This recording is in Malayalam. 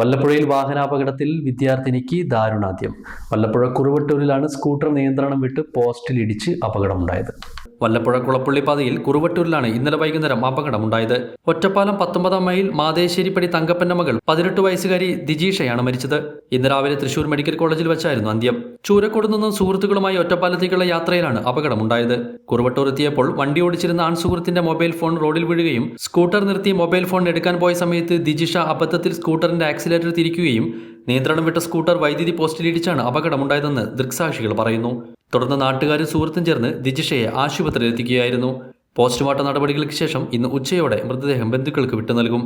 വല്ലപ്പുഴയിൽ വാഹനാപകടത്തിൽ വിദ്യാർത്ഥിനിക്ക് ദാരുണാദ്യം വല്ലപ്പുഴ കുറുവട്ടൂരിലാണ് സ്കൂട്ടർ നിയന്ത്രണം വിട്ട് പോസ്റ്റിൽ ഇടിച്ച് അപകടമുണ്ടായത്. വല്ലപ്പുഴ കുളപ്പള്ളി പാതയിൽ കുറുവട്ടൂരിലാണ് ഇന്നലെ വൈകുന്നേരം അപകടമുണ്ടായത്. ഒറ്റപ്പാലം പത്തൊമ്പതാം മൈൽ മാതേശ്ശേരിപ്പടി തങ്കപ്പന്റെ മകൾ പതിനെട്ട് വയസ്സുകാരി ദിജീഷയാണ് മരിച്ചത്. ഇന്ന് രാവിലെ തൃശൂർ മെഡിക്കൽ കോളേജിൽ വെച്ചായിരുന്നു അന്ത്യം. ചൂരക്കോട് നിന്നും സുഹൃത്തുക്കളുമായി ഒറ്റപ്പാലത്തേക്കുള്ള യാത്രയിലാണ് അപകടമുണ്ടായത്. കുറുവട്ടൂർ എത്തിയപ്പോൾ വണ്ടി ഓടിച്ചിരുന്ന ആൺ സുഹൃത്തിന്റെ മൊബൈൽ ഫോൺ റോഡിൽ വീഴുകയും സ്കൂട്ടർ നിർത്തി മൊബൈൽ ഫോൺ എടുക്കാൻ പോയ സമയത്ത് ദിജിഷ അബദ്ധത്തിൽ സ്കൂട്ടറിന്റെ ആക്സിലേറ്റർ തിരിക്കുകയും നിയന്ത്രണം വിട്ട സ്കൂട്ടർ വൈദ്യുതി പോസ്റ്റിലിടിച്ചാണ് അപകടമുണ്ടായതെന്ന് ദൃക്സാക്ഷികൾ പറയുന്നു. തുടർന്ന് നാട്ടുകാരും സുഹൃത്തും ചേർന്ന് ദിജിഷയെ ആശുപത്രിയിൽ എത്തിക്കുകയായിരുന്നു പോസ്റ്റ്മോർട്ടം നടപടികൾക്ക് ശേഷം ഇന്ന് ഉച്ചയോടെ മൃതദേഹം ബന്ധുക്കൾക്ക് വിട്ടു നൽകും